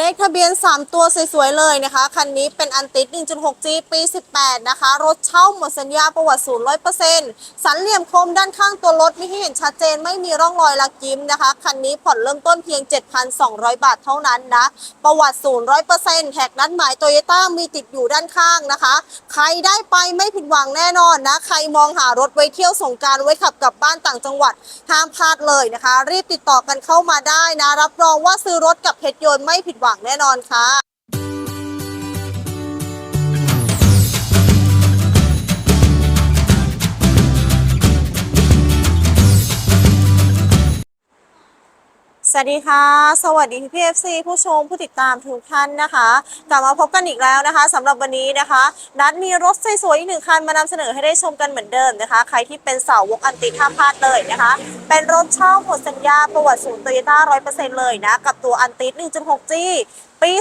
เลขทะเบียน 3 ตัวสวยๆเลยนะคะ คันนี้เป็นอันติด 1.6G ปี 18 นะคะ รถเช่าหมดสัญญาประวัติศูนย์100%สันเหลี่ยมคมด้านข้างตัวรถไม่ให้เห็นชัดเจนไม่มีร่องรอยลักยิ้มนะคะ คันนี้ผ่อนเริ่มต้นเพียง 7,200 บาทเท่านั้นนะ ประวัติศูนย์100%แท็กนัดหมายโตโยต้ามีติดอยู่ด้านข้างนะคะ ใครได้ไปไม่ผิดหวังแน่นอนนะ ใครมองหารถไว้เที่ยวสงการไว้ขับกลับบ้านต่างจังหวัดห้ามพลาดเลยนะคะ รีบติดต่อกันเข้ามาได้นะ รับรองว่าซื้อรถกับเพชรยนต์ไม่ผิดหวังแน่นอนค่ะ สวัสดีค่ะ สวัสดีพี่เอฟซีผู้ชมผู้ติดตามทุกท่านนะคะ กลับมาพบกันอีกแล้วนะคะสำหรับวันนี้นะคะ นัดมีรถสวยๆอีกหนึ่งคันมานำเสนอให้ได้ชมกันเหมือนเดิมนะคะ ใครที่เป็นสาววกอันติท่าพลาดเลยนะคะ เป็นรถเช่าหมดสัญญาประวัติศูนย์โตโยต้าร้อยเปอร์เซ็นต์เลยนะ กับตัวอันติด 1.6G ปี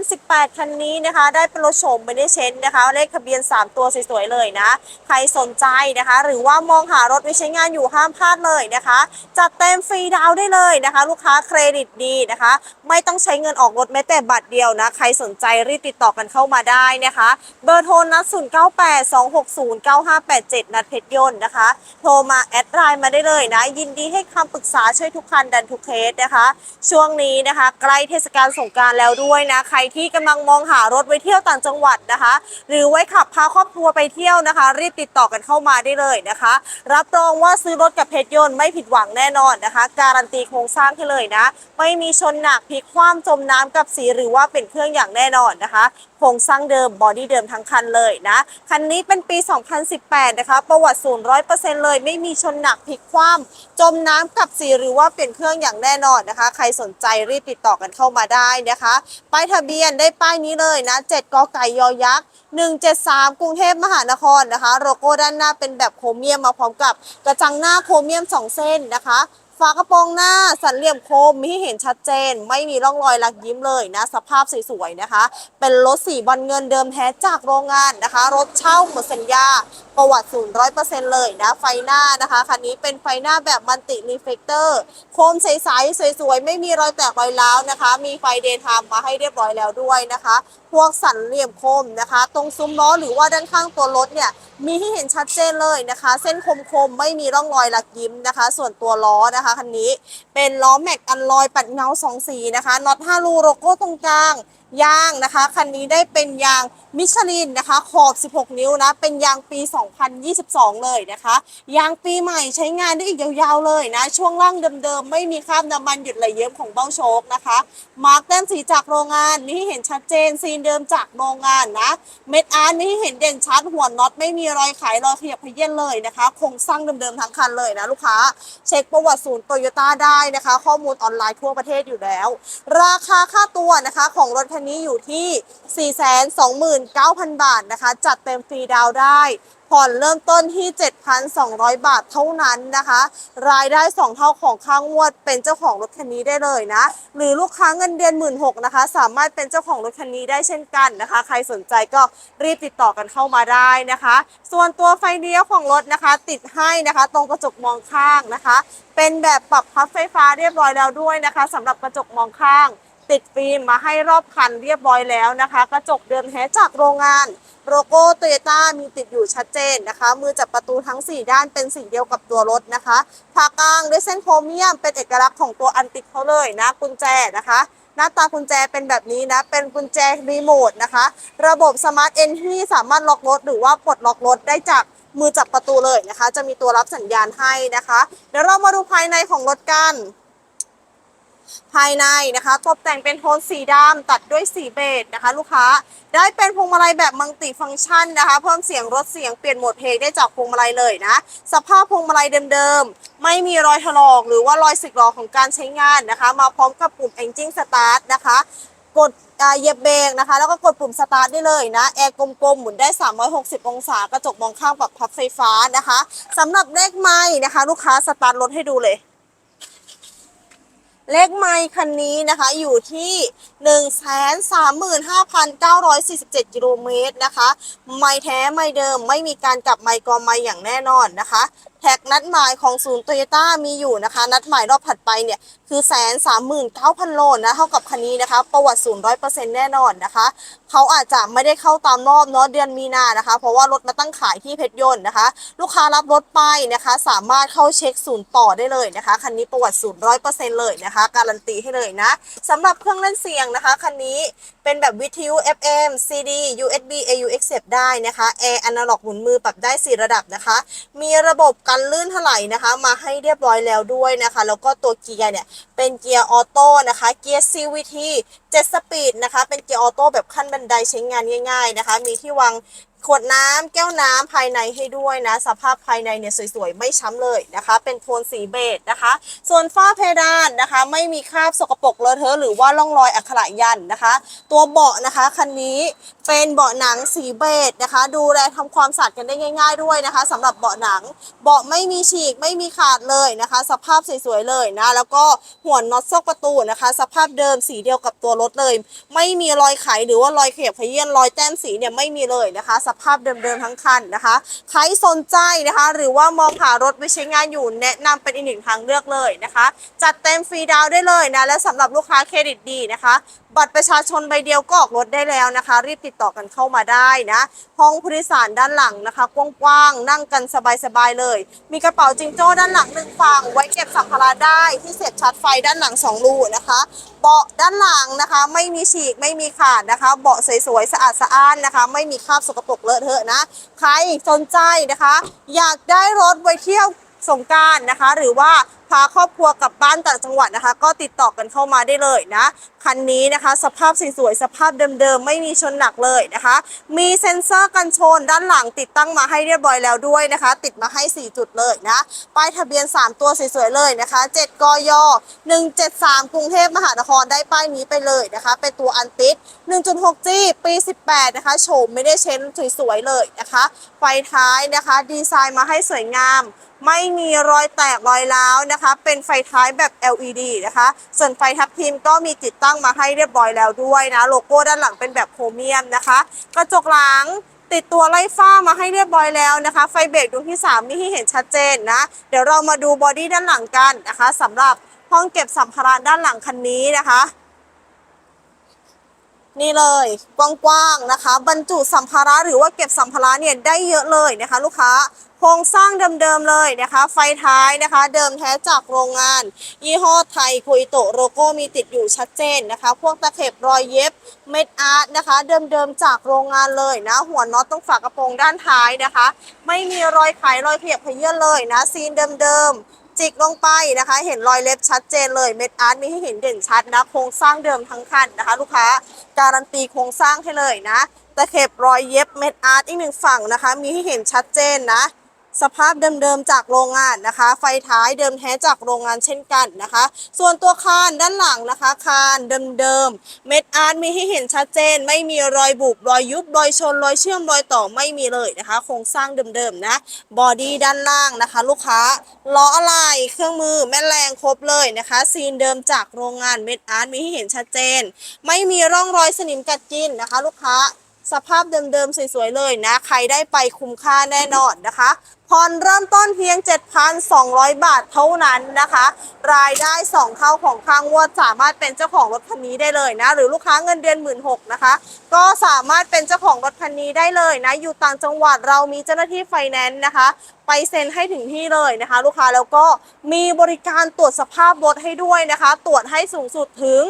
2018 คันนี้นะคะ ได้เป็นรถโฉมไม่ได้เช็นนะคะ เลขทะเบียน 3 ตัวสวยๆเลยนะ ใครสนใจนะคะ หรือว่ามองหารถไว้ใช้งานอยู่ห้ามพลาดเลยนะคะ จัดเต็มฟรีดาวได้เลยนะคะ ลูกค้าเครดิตดีนะคะ ไม่ต้องใช้เงินออกรถแม้แต่บาทเดียวนะ ใครสนใจรีบติดต่อกันเข้ามาได้นะคะ เบอร์โทรนัด0982609587 นัดเพชรยนต์นะคะ โทรมาแอดไลน์มาได้เลยนะ ยินดีให้คำปรึกษาช่วยทุกคันดันทุกเคสนะคะ ช่วงนี้นะคะ ใกล้เทศกาลสงกรารแล้วด้วยนะใครที่กำลังมองหารถไว้เที่ยวต่างจังหวัดนะคะ หรือไว้ขับพาครอบครัวไปเที่ยวนะคะ รีบติดต่อกันเข้ามาได้เลยนะคะ รับรองว่าซื้อรถกับเพชรยนต์ไม่ผิดหวังแน่นอนนะคะ การันตีโครงสร้างให้เลยนะ ไม่มีชนหนักพลิกคว่ำจมน้ำกับสีหรือว่าเป็นเครื่องอย่างแน่นอนนะคะ โครงสร้างเดิมบอดี้เดิมทั้งคันเลยนะ คันนี้เป็นปี 2018 นะคะ ประวัติศูนย์ร้อยเปอร์เซ็นต์เลย ไม่มีชนหนักพลิกคว่ำจมน้ำกับสีหรือว่าเปลี่ยนเครื่องอย่างแน่นอนนะคะ ใครสนใจรีบติดต่อกันเข้ามาได้นะคะป้ายทะเบียนได้ป้ายนี้เลยนะ 7กไก่ยอยักษ์173 กรุงเทพมหานครนะคะ โลโก้ด้านหน้าเป็นแบบโครเมียมมาพร้อมกับกระจังหน้าโครเมียม 2 เส้นนะคะ ฝากระโปรงหน้าสันเหลี่ยมโคมมีให้เห็นชัดเจน ไม่มีร่องรอยลักยิ้มเลยนะ สภาพสวยๆนะคะ เป็นรถสีบอลเงินเดิมแท้จากโรงงานนะคะ รถเช่าหมดสัญญา ประวัติศูนย์ร้อยเปอร์เซ็นต์เลยนะไฟหน้านะคะคันนี้เป็นไฟหน้าแบบมันติรีเฟกเตอร์โคมใสๆสวยๆ ไม่มีรอยแตกรอยร้าวนะคะ มีไฟเดย์ไทม์มาให้เรียบร้อยแล้วด้วยนะคะ พวกสันเหลี่ยมคมนะคะ ตรงซุ้มล้อหรือว่าด้านข้างตัวรถเนี่ยมีให้เห็นชัดเจนเลยนะคะ เส้นคมๆ ไม่มีร่องรอยหลักยิ้มนะคะ ส่วนตัวล้อนะคะคันนี้เป็นล้อแม็กอันลอยปัดเงาสองสีนะคะน็อต5รูโลโก้ตรงกลาง ยางนะคะคันนี้ได้เป็นยางมิชลินนะคะ ขอบ 16 นิ้วนะ เป็นยางปี 2022 เลยนะคะ ยางปีใหม่ใช้งานได้อีกยาวๆเลยนะ ช่วงล่างเดิมๆ ไม่มีคราบน้ำมันหยุดไหลเยิ้มของเบ้าโชคนะคะ มาร์กแต้มสีจากโรงงานนี่ให้เห็นชัดเจนซีนเดิมจากโรงงานนะ เม็ดอาร์ตนี่ให้เห็นเด่นชัดหัวน็อตไม่มีรอยขายรอยขยับเขยื้อนเลยนะคะโครงสร้างเดิมๆทั้งคันเลยนะลูกค้า เช็คประวัติศูนย์โตโยต้าได้นะคะ ข้อมูลออนไลน์ทั่วประเทศอยู่แล้ว ราคาค่าตัวนะคะของรถคันนี้อยู่ที่ 429,000 บาทนะคะ จัดเต็มฟรีดาวได้ผ่อนเริ่มต้นที่ 7,200 บาทเท่านั้นนะคะ รายได้ 2 เท่าของค่างวดเป็นเจ้าของรถคันนี้ได้เลยนะ หรือลูกค้าเงินเดือน 1 6ื่นนะคะ สามารถเป็นเจ้าของรถคันนี้ได้เช่นกันนะคะ ใครสนใจก็รีบติดต่อกันเข้ามาได้นะคะ ส่วนตัวไฟเลี้ยวของรถนะคะ ติดให้นะคะ ตรงกระจกมองข้างนะคะ เป็นแบบปรับพับไฟฟ้าเรียบร้อยแล้วด้วยนะคะสำหรับกระจกมองข้าง ติดฟิล์มมาให้รอบคันเรียบร้อยแล้วนะคะ กระจกเดิมแท้จากโรงงานโลโก้โตโยต้ามีติดอยู่ชัดเจนนะคะ มือจับประตูทั้ง 4 ด้านเป็นสีเดียวกับตัวรถนะคะผากลางด้วยเส้นโครเมียมเป็นเอกลักษณ์ของตัวอันติดเขาเลยนะกุญแจนะคะ หน้าตากุญแจเป็นแบบนี้นะ เป็นกุญแจรีโมทนะคะ ระบบสมาร์ทเอนที่สามารถล็อกรถหรือว่าปลดล็อกรถได้จากมือจับประตูเลยนะคะ จะมีตัวรับสัญญาณให้นะคะ เดี๋ยวเรามาดูภายในของรถกัน ภายในนะคะ ตกแต่งเป็นโทนสีดำตัดด้วยสีเบจนะคะ ลูกค้าได้เป็นพวงมาลัยแบบมัลติฟังก์ชันนะคะ เพิ่มเสียงรถเสียงเปลี่ยนโหมดเพลงได้จากพวงมาลัยเลยนะ สภาพพวงมาลัยเดิมๆ ไม่มีรอยถลอกหรือว่ารอยสึกหรอของการใช้งานนะคะ มาพร้อมกับปุ่ม Engine Start นะคะ กดเหยียบเบรกนะคะ แล้วก็กดปุ่มสตาร์ทได้เลยนะ แอร์กลมๆ หมุนได้ 360 องศากระจกมองข้างปรับพับไฟฟ้านะคะสำหรับเลขไม้นะคะ ลูกค้าสตาร์ทรถให้ดูเลย เลขไมค์คันนี้นะคะอยู่ที่ 135,947 กิโลเมตรนะคะ ไมค์แท้ไมค์เดิมไม่มีการกลับไมค์กอไมค์อย่างแน่นอนนะคะ แท็กนัดหมายของศูนย์โตโยต้ามีอยู่นะคะ นัดหมายรอบถัดไปเนี่ยคือแสนสามหมื่นเก้าพันโลนะเท่ากับคันนี้นะคะ ประวัติศูนย์ร้อยเปอร์เซ็นต์แน่นอนนะคะ เขาอาจจะไม่ได้เข้าตามรอบเนาะเดือนมีนานะคะ เพราะว่ารถมาตั้งขายที่เพชรยนต์นะคะ ลูกค้ารับรถไปนะคะ สามารถเข้าเช็คศูนย์ต่อได้เลยนะคะคันนี้ประวัติศูนย์ร้อยเปอร์เซ็นต์เลยนะคะ การันตีให้เลยนะสำหรับเครื่องเล่นเสียงนะคะคันนี้เป็นแบบวิทยุ FM CD USB AUX เสียบได้นะคะแอร์อนาล็อกหมุนมือปรับได้ 4 ระดับนะคะ มีระบบกันลื่นถลายนะคะ มาให้เรียบร้อยแล้วด้วยนะคะ แล้วก็ตัวเกียร์เนี่ย เป็นเกียร์ออโต้นะคะ เกียร์ CVT 7 สปีดนะคะ เป็นเกียร์ออโต้แบบขั้นบันไดใช้งานง่าย ๆนะคะ มีที่วาง ขวดน้ำแก้วน้ำภายในให้ด้วยนะ สภาพภายในเนี่ยสวยๆ ไม่ช้ำเลยนะคะ เป็นโทนสีเบจนะคะ ส่วนฝ้าเพดานนะคะ ไม่มีคราบสกปรกเลอะเทอะหรือว่าร่องรอยอักขระยันนะคะ ตัวเบาะนะคะคันนี้เป็นเบาะหนังสีเบจนะคะ ดูแลทำความสะอาดกันได้ง่าย ๆด้วยนะคะสำหรับเบาะหนังเบาะไม่มีฉีกไม่มีขาดเลยนะคะ สภาพสวยๆเลยนะ แล้วก็หัวน็อตซอกประตูนะคะ สภาพเดิมสีเดียวกับตัวรถเลย ไม่มีรอยไขหรือว่ารอยเขียบขยี้รอยแต้มสีเนี่ยไม่มีเลยนะคะสภาพเดิมๆทั้งคันนะคะ ใครสนใจนะคะ หรือว่ามองหารถไปใช้งานอยู่แนะนำเป็นอีกหนึ่งทางเลือกเลยนะคะ จัดเต็มฟรีดาวได้เลยนะและสำหรับลูกค้าเครดิตดีนะคะ บัตรประชาชนใบเดียวก็ออกรถได้แล้วนะคะ รีบติดต่อกันเข้ามาได้นะห้องผู้โดยสารด้านหลังนะคะ กว้างๆนั่งกันสบายๆเลย มีกระเป๋าจิงโจ้ด้านหลังหนึ่งฝั่งไว้เก็บสัมภาระได้ที่เสียบชาร์จไฟด้านหลังสองรูนะคะเบาะด้านหลังนะคะ ไม่มีฉีกไม่มีขาดนะคะ เบาะสวยๆสะอาดสะอ้านนะคะ ไม่มีคราบสกปรกเลอะเทอะนะ ใครสนใจนะคะ อยากได้รถไว้เที่ยวสงการนะคะ หรือว่า พาครอบครัวกลับบ้านต่างจังหวัดนะคะ ก็ติดต่อกันเข้ามาได้เลยนะ คันนี้นะคะ สภาพสวยๆสภาพเดิมๆไม่มีชนหนักเลยนะคะ มีเซ็นเซอร์กันชนด้านหลังติดตั้งมาให้เรียบร้อยแล้วด้วยนะคะ ติดมาให้ 4 จุดเลยนะป้ายทะเบียน 3 ตัวสวยๆเลยนะคะ 7กย173 กรุงเทพมหานครได้ป้ายนี้ไปเลยนะคะ เป็นตัวอันติด 1.6G ปี 18 นะคะโฉมไม่ได้เช้นสวยๆเลยนะคะ ไฟท้ายนะคะ ดีไซน์มาให้สวยงาม ไม่มีรอยแตกรอยร้าวนะคะ เป็นไฟท้ายแบบ LED นะคะ ส่วนไฟทับทิมก็มีติดตั้งมาให้เรียบร้อยแล้วด้วยนะ โลโก้ด้านหลังเป็นแบบโครเมียมนะคะ กระจกหลังติดตัวไล่ฟ้ามาให้เรียบร้อยแล้วนะคะ ไฟเบรกดวงที่ 3 นี่ที่เห็นชัดเจนนะ เดี๋ยวเรามาดูบอดี้ด้านหลังกันนะคะสำหรับห้องเก็บสัมภาระด้านหลังคันนี้นะคะ นี่เลยกว้างๆนะคะ บรรจุสัมภาระหรือว่าเก็บสัมภาระเนี่ยได้เยอะเลยนะคะ ลูกค้าโครงสร้างเดิมๆเลยนะคะ ไฟท้ายนะคะ เดิมแท้จากโรงงาน ยี่ห้อไทยคุยโตโลโก้มีติดอยู่ชัดเจนนะคะ พวกตะเข็บรอยเย็บเม็ดอาร์ตนะคะ เดิมๆจากโรงงานเลยนะ หัวน็อตต้องฝากระโปรงด้านท้ายนะคะ ไม่มีรอยไขรอยเขียบเขยื้อนเลยนะซีนเดิมๆ จิกลงไปนะคะ เห็นรอยเล็บชัดเจนเลยเม็ดอาร์ตมีให้เห็นเด่นชัดนะโครงสร้างเดิมทั้งคันนะคะ ลูกค้าการันตีโครงสร้างให้เลยนะตะเข็บรอยเย็บเม็ดอาร์ตอีกหนึ่งฝั่งนะคะ มีให้เห็นชัดเจนนะ สภาพเดิมๆจากโรงงานนะคะ ไฟท้ายเดิมแท้จากโรงงานเช่นกันนะคะ ส่วนตัวคานด้านหลังนะคะ คานเดิมๆเม็ดอาร์ตมีให้เห็นชัดเจน ไม่มีรอยบุบรอยยุบรอยชนรอยเชื่อมรอยต่อไม่มีเลยนะคะ โครงสร้างเดิมๆนะบอดี้ด้านล่างนะคะ ลูกค้าล้ออะไรเครื่องมือแม่แรงครบเลยนะคะ ซีนเดิมจากโรงงานเม็ดอาร์ตมีให้เห็นชัดเจน ไม่มีร่องรอยสนิมกัดกินนะคะ ลูกค้าสภาพเดิมๆ สวยๆ เลยนะ ใครได้ไปคุ้มค่าแน่นอนนะคะ ผ่อนเริ่มต้นเพียง 7,200 บาทเท่านั้นนะคะ รายได้ 2 เท่าของค่างวดสามารถเป็นเจ้าของรถคันนี้ได้เลยนะ หรือลูกค้าเงินเดือน 1 6ื่นนะคะ ก็สามารถเป็นเจ้าของรถคันนี้ได้เลยนะ อยู่ต่างจังหวัดเรามีเจ้าหน้าที่ไฟแนนซ์นะคะ ไปเซ็นให้ถึงที่เลยนะคะ ลูกค้าแล้วก็มีบริการตรวจสภาพรถให้ด้วยนะคะ ตรวจให้สูงสุดถึง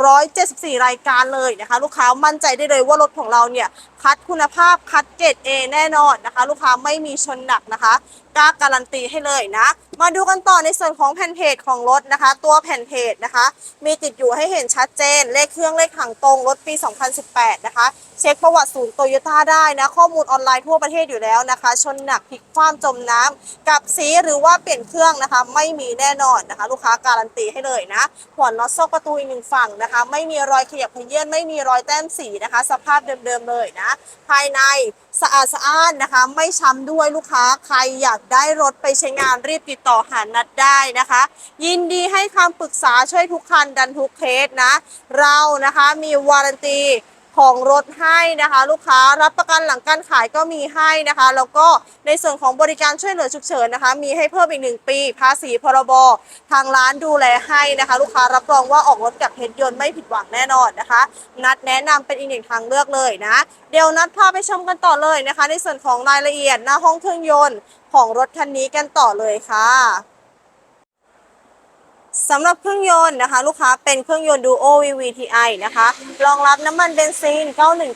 274 รายการเลยนะคะ ลูกค้ามั่นใจได้เลยว่ารถของเราเนี่ย คัดคุณภาพคัดเกรด A แน่นอนนะคะ ลูกค้าไม่มีชนหนักนะคะกล้าการันตีให้เลยนะมาดูกันต่อในส่วนของแผ่นเพจของรถนะคะ ตัวแผ่นเพจนะคะ มีติดอยู่ให้เห็นชัดเจน เลขเครื่องเลขถังตรงรถปี 2018 นะคะ เช็คประวัติศูนย์โตโยต้าได้นะ ข้อมูลออนไลน์ทั่วประเทศอยู่แล้วนะคะ ชนหนักพลิกคว่ำจมน้ำกับสีหรือว่าเปลี่ยนเครื่องนะคะ ไม่มีแน่นอนนะคะ ลูกค้าการันตีให้เลยนะหัวน็อตซอกประตูอีกหนึ่งฝั่งนะคะ ไม่มีรอยขยับขยื่นไม่มีรอยแต้มสีนะคะ สภาพเดิมๆเลยนะ ภายในสะอาดสะอ้านนะคะ ไม่ช้ำด้วยลูกค้าใครอยากได้รถไปใช้งานรีบติดต่อหานัดได้นะคะ ยินดีให้คำปรึกษาช่วยทุกคันดันทุกเคสนะ เรานะคะมีวารันตีของรถให้นะคะ ลูกค้ารับประกันหลังการขายก็มีให้นะคะ แล้วก็ในส่วนของบริการช่วยเหลือฉุกเฉินนะคะ มีให้เพิ่มอีกหนึ่งปี ภาษีพรบทางร้านดูแลให้นะคะ ลูกค้ารับรองว่าออกรถกับเพชรยนต์ไม่ผิดหวังแน่นอนนะคะ นัดแนะนำเป็นอีกหนึ่งทางเลือกเลยนะ เดี๋ยวนัดพาไปชมกันต่อเลยนะคะ ในส่วนของรายละเอียดหน้าห้องเครื่องยนต์ ของรถคันนี้กันต่อเลยค่ะสำหรับเครื่องยนต์นะคะ ลูกค้าเป็นเครื่องยนต์ Duo VVTi นะคะ รองรับน้ำมันเบนซิน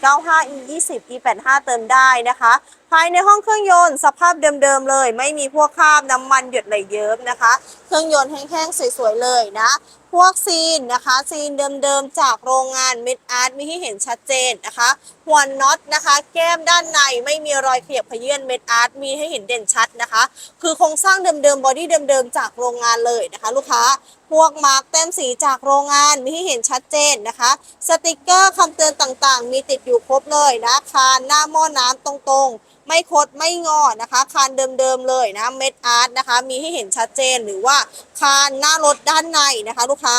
9195 E20 E85 เติมได้นะคะ ภายในห้องเครื่องยนต์สภาพเดิมๆเลย ไม่มีพวกคราบน้ำมันหยดไหลเยิ้มนะคะ เครื่องยนต์แห้งๆสวยๆเลยนะ พวกซีนนะคะซีนเดิมๆจากโรงงานมิดอาร์ตมีให้เห็นชัดเจนนะคะหัวน็อตนะคะ แก้มด้านในไม่มีรอยเขียบขยื่อนเม็ดอาร์ตมีให้เห็นเด่นชัดนะคะ คือโครงสร้างเดิมๆบอดี้เดิมๆจากโรงงานเลยนะคะ ลูกค้า พวกมาร์กแต้มสีจากโรงงานมีให้เห็นชัดเจนนะคะ สติกเกอร์คำเตือนต่างๆ มีติดอยู่ครบเลยนะคานหน้าหม้อน้ำตรงๆ ไม่คดไม่งอนะคะคานเดิมๆเลยนะเม็ดอาร์ตนะคะ มีให้เห็นชัดเจนหรือว่าคานหน้ารถด้านในนะคะ ลูกค้า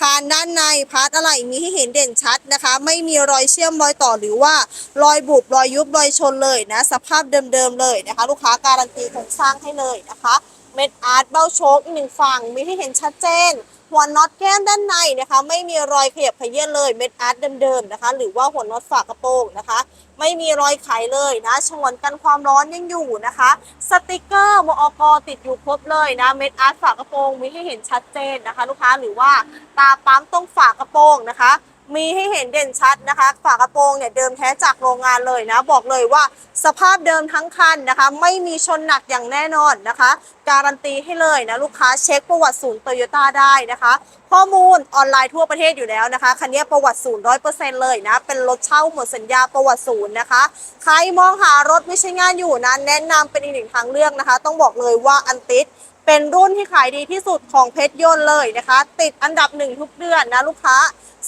คานด้านในพาร์ทอะไรมีให้เห็นเด่นชัดนะคะ ไม่มีรอยเชื่อมรอยต่อหรือว่ารอยบุบรอยยุบรอยชนเลยนะ สภาพเดิมๆเลยนะคะ ลูกค้าการันตีโครงสร้างให้เลยนะคะ เม็ดอาร์ตเบ้าโชคอีกหนึ่งฝั่งมีให้เห็นชัดเจน หัวน็อตแก้มด้านในนะคะ ไม่มีรอยขยับเขยื่นเลยเม็ดอาร์ตเดิมๆนะคะ หรือว่าหัวน็อตฝากระโปรงนะคะ ไม่มีรอยไขเลยนะฉนวนกันความร้อนยังอยู่นะคะ สติกเกอร์มอกติดอยู่ครบเลยนะเม็ดอาร์ตฝากระโปรงมีให้เห็นชัดเจนนะคะ ลูกค้าหรือว่าตาปั๊มตรงฝากระโปรงนะคะ มีให้เห็นเด่นชัดนะคะ ฝากระโปรงเนี่ยเดิมแท้จากโรงงานเลยนะ บอกเลยว่าสภาพเดิมทั้งคันนะคะ ไม่มีชนหนักอย่างแน่นอนนะคะ การันตีให้เลยนะ ลูกค้าเช็คประวัติศูนย์โตโยต้าได้นะคะ ข้อมูลออนไลน์ทั่วประเทศอยู่แล้วนะคะคันนี้ประวัติศูนย์ร้อยเปอร์เซ็นต์เลยนะ เป็นรถเช่าหมดสัญญาประวัติศูนย์นะคะ ใครมองหารถไม่ใช่งานอยู่นะแนะนำเป็นอีกหนึ่งทางเลือกนะคะ ต้องบอกเลยว่าอันติสเป็นรุ่นที่ขายดีที่สุดของเพชรยนต์เลยนะคะ ติดอันดับหนึ่งทุกเดือนนะลูกค้า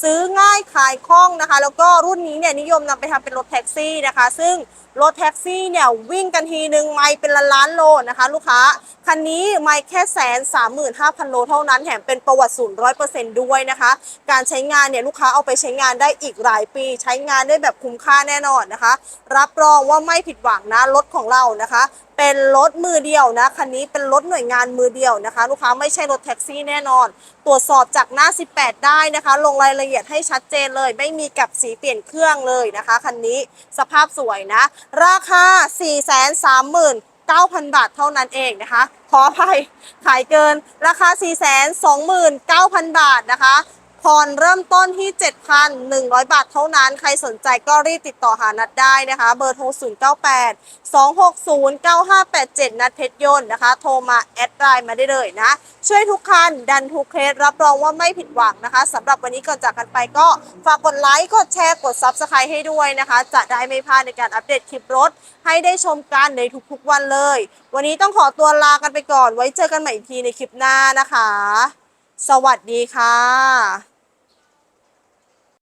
ซื้อง่ายขายคล่องนะคะ แล้วก็รุ่นนี้เนี่ยนิยมนำไปทำเป็นรถแท็กซี่นะคะ ซึ่งรถแท็กซี่เนี่ยวิ่งกันทีหนึ่งไม่เป็นล้านล้านโลนะคะ ลูกค้าคันนี้ไม่แค่แสนสามหมื่นห้าพันโลเท่านั้นแถมเป็นประวัติศูนย์ร้อยเปอร์เซ็นต์ด้วยนะคะ การใช้งานเนี่ยลูกค้าเอาไปใช้งานได้อีกหลายปี ใช้งานได้แบบคุ้มค่าแน่นอนนะคะ รับรองว่าไม่ผิดหวังนะรถของเรานะคะ เป็นรถมือเดียวนะคันนี้เป็นรถหน่วยงานมือเดียวนะคะ ลูกค้าไม่ใช่รถแท็กซี่แน่นอน ตรวจสอบจากหน้า 18 ได้นะคะ ลงรายละเอียดให้ชัดเจนเลย ไม่มีกับสีเปลี่ยนเครื่องเลยนะคะคันนี้สภาพสวยนะ ราคา 439,000 บาทเท่านั้นเองนะคะ ขออภัยขายเกินราคา 429,000 บาทนะคะ ผ่อนเริ่มต้นที่ 7,100 บาทเท่านั้น ใครสนใจก็รีบติดต่อหานัดได้นะคะ เบอร์โทร 098 260 9587 นัดเพชรยนต์นะคะ โทรมาแอดไลน์มาได้เลยนะ ช่วยทุกคัน ดันทุกเคส รับรองว่าไม่ผิดหวังนะคะสำหรับวันนี้ก่อนจากกันไปก็ฝากกดไลค์ กดแชร์ กด Subscribe ให้ด้วยนะคะ จะได้ไม่พลาดในการอัปเดตคลิปรถ ให้ได้ชมกันในทุกๆวันเลย วันนี้ต้องขอตัวลากันไปก่อน ไว้เจอกันใหม่อีกทีในคลิปหน้านะคะสวัสดีค่ะ